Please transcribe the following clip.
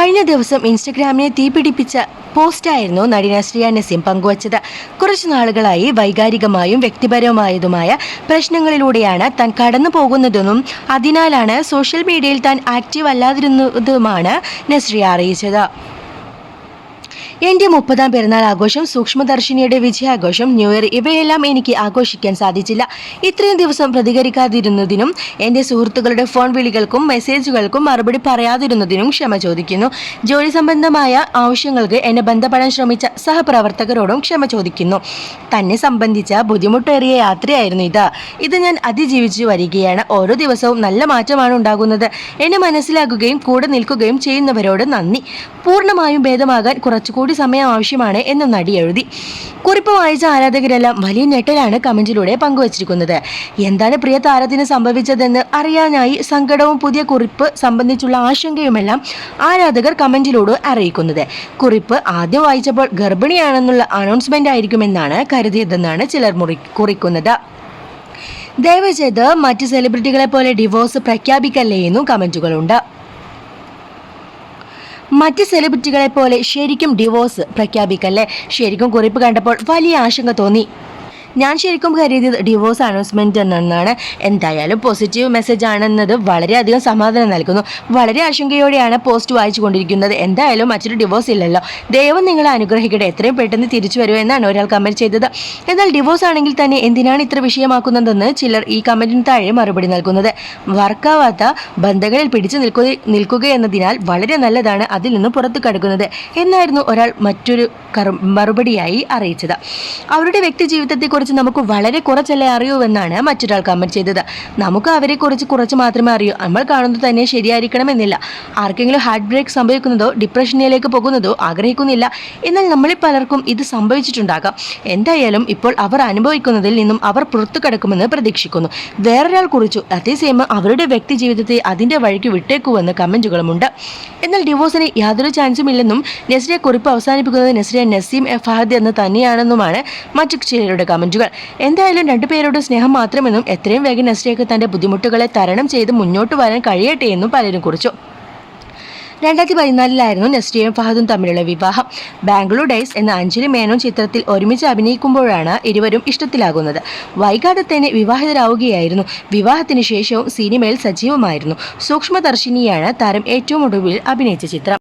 കഴിഞ്ഞ ദിവസം ഇൻസ്റ്റഗ്രാമിനെ തീപിടിപ്പിച്ച പോസ്റ്റായിരുന്നു നടി നസ്രിയ നസീം പങ്കുവച്ചത്. കുറച്ചു നാളുകളായി വൈകാരികമായും വ്യക്തിപരമായതുമായ പ്രശ്നങ്ങളിലൂടെയാണ് താൻ കടന്നു പോകുന്നതെന്നും അതിനാലാണ് സോഷ്യൽ മീഡിയയിൽ താൻ ആക്റ്റീവ് അല്ലാതിരുന്നതുമാണ് നസ്രിയ അറിയിച്ചത്. എന്റെ മുപ്പതാം പിറന്നാൾ ആഘോഷം സൂക്ഷ്മദർശിനിയുടെ വിജയാഘോഷം ന്യൂ ഇയർ ഇവയെല്ലാം എനിക്ക് ആഘോഷിക്കാൻ സാധിച്ചില്ല. ഇത്രയും ദിവസം പ്രതികരിക്കാതിരുന്നതിനും എന്റെ സുഹൃത്തുക്കളുടെ ഫോൺ വിളികൾക്കും മെസ്സേജുകൾക്കും മറുപടി പറയാതിരുന്നതിനും ക്ഷമ ചോദിക്കുന്നു. ജോലി സംബന്ധമായ ആവശ്യങ്ങൾക്ക് എന്നെ ബന്ധപ്പെടാൻ ശ്രമിച്ച സഹപ്രവർത്തകരോടും ക്ഷമ ചോദിക്കുന്നു. തന്നെ സംബന്ധിച്ച ബുദ്ധിമുട്ടേറിയ യാത്രയായിരുന്നു ഇത്. ഇത് ഞാൻ അതിജീവിച്ചു വരികയാണ്. ഓരോ ദിവസവും നല്ല മാറ്റമാണ് ഉണ്ടാകുന്നത്. എന്നെ മനസ്സിലാക്കുകയും കൂടെ നിൽക്കുകയും ചെയ്യുന്നവരോട് നന്ദി. പൂർണമായും ഭേദമാകാൻ കുറച്ചുകൂടി സമയം ആവശ്യമാണ് എന്ന് നടി എഴുതി. കുറിപ്പ് വായിച്ച ആരാധകരെല്ലാം വലിയ ഞെട്ടലാണ് കമന്റിലൂടെ പങ്കുവച്ചിരിക്കുന്നത്. എന്താണ് പ്രിയ താരത്തിന് സംഭവിച്ചതെന്ന് അറിയാനായി സങ്കടവും പുതിയ കുറിപ്പ് സംബന്ധിച്ചുള്ള ആശങ്കയുമെല്ലാം ആരാധകർ കമന്റിലൂടെ അറിയിക്കുന്നത്. കുറിപ്പ് ആദ്യം വായിച്ചപ്പോൾ ഗർഭിണിയാണെന്നുള്ള അനൗൺസ്മെന്റ് ആയിരിക്കുമെന്നാണ് കരുതിയതെന്നാണ് ചിലർ മുറി കുറിക്കുന്നത്. ദയവ് ചെയ്ത് മറ്റ് സെലിബ്രിറ്റികളെ പോലെ ഡിവോഴ്സ് പ്രഖ്യാപിക്കല്ലേ എന്നും കമന്റുകളുണ്ട്. മറ്റ് സെലിബ്രിറ്റികളെ പോലെ ശരിക്കും ഡിവോഴ്സ് പ്രഖ്യാപിക്കല്ലേ? ശരിക്കും കുറിപ്പ് കണ്ടപ്പോൾ വലിയ ആശങ്ക തോന്നി. ഞാൻ ശരിക്കും കരുതിയത് ഡിവോഴ്സ് അനൗൺസ്മെന്റ് എന്നാണ് എന്തായാലും പോസിറ്റീവ് മെസ്സേജ് ആണെന്നത് വളരെയധികം സമാധാനം നൽകുന്നു. വളരെ ആശങ്കയോടെയാണ് പോസ്റ്റ് വായിച്ചു കൊണ്ടിരിക്കുന്നത്. എന്തായാലും മറ്റൊരു ഡിവോഴ്സ് ഇല്ലല്ലോ. ദൈവം നിങ്ങളെ അനുഗ്രഹിക്കട്ടെ. എത്രയും പെട്ടെന്ന് തിരിച്ചു വരൂ എന്നാണ് ഒരാൾ കമന്റ് ചെയ്തത്. എന്നാൽ ഡിവോഴ്സ് ആണെങ്കിൽ തന്നെ എന്തിനാണ് ഇത്ര വിഷയമാക്കുന്നതെന്ന് ചിലർ ഈ കമന്റിന് താഴെ മറുപടി നൽകുന്നത്. വർക്കാവാത്ത ബന്ധങ്ങളിൽ പിടിച്ചു നിൽക്കുക നിൽക്കുക എന്നതിനാൽ വളരെ നല്ലതാണ് അതിൽ നിന്ന് പുറത്തു കടക്കുന്നത് എന്നായിരുന്നു ഒരാൾ മറ്റൊരു മറുപടിയായി അറിയിച്ചത്. അവരുടെ വ്യക്തി ജീവിതത്തെക്കുറിച്ച് നമുക്ക് വളരെ കുറച്ചല്ലേ അറിയൂവെന്നാണ് മറ്റൊരാൾ കമന്റ് ചെയ്തത്. നമുക്ക് അവരെക്കുറിച്ച് കുറച്ച് മാത്രമേ അറിയൂ. നമ്മൾ കാണുന്നത് തന്നെ ശരിയായിരിക്കണമെന്നില്ല. ആർക്കെങ്കിലും ഹാർട്ട് ബ്രേക്ക് സംഭവിക്കുന്നതോ ഡിപ്രഷനിലേക്ക് പോകുന്നതോ ആഗ്രഹിക്കുന്നില്ല. എന്നാൽ നമ്മളിൽ പലർക്കും ഇത് സംഭവിച്ചിട്ടുണ്ടാകാം. എന്തായാലും ഇപ്പോൾ അവർ അനുഭവിക്കുന്നതിൽ നിന്നും അവർ പുറത്തു കടക്കുമെന്ന് പ്രതീക്ഷിക്കുന്നു. വേറൊരാൾ കുറിച്ചു അതേസമയം അവരുടെ വ്യക്തി ജീവിതത്തെ അതിന്റെ വഴിക്ക് വിട്ടേക്കുവെന്ന് കമന്റുകളുമുണ്ട് എന്നാൽ ഡിവോഴ്സിന് യാതൊരു ചാൻസും ഇല്ലെന്നും നസ്രിയ കുറിപ്പ് അവസാനിപ്പിക്കുന്നത് നസ്രിയ നസീം എ ഫഹദ് എന്ന് തന്നെയാണെന്നുമാണ് മറ്റു ചിലരുടെ കമന്റുകൾ എന്തായാലും രണ്ടുപേരോട് സ്നേഹം മാത്രമെന്നും എത്രയും വേഗം നസ്രിയക്ക് തന്റെ ബുദ്ധിമുട്ടുകളെ തരണം ചെയ്ത് മുന്നോട്ട് വരാൻ കഴിയട്ടെ എന്നും പലരും കുറിച്ചു. രണ്ടായിരത്തി പതിനാലിലായിരുന്നു നസ്രിയയും ഫഹദും തമ്മിലുള്ള വിവാഹം. ബാംഗ്ലൂർ ഡേയ്സ് എന്ന അഞ്ജലി മേനോൻ ചിത്രത്തിൽ ഒരുമിച്ച് അഭിനയിക്കുമ്പോഴാണ് ഇരുവരും ഇഷ്ടത്തിലാകുന്നത്. വൈകാതെ തന്നെ വിവാഹിതരാവുകയായിരുന്നു. വിവാഹത്തിന് ശേഷവും സിനിമയിൽ സജീവമായിരുന്നു. സൂക്ഷ്മദർശിനിയാണ് താരം ഏറ്റവും ഒടുവിൽ അഭിനയിച്ച ചിത്രം.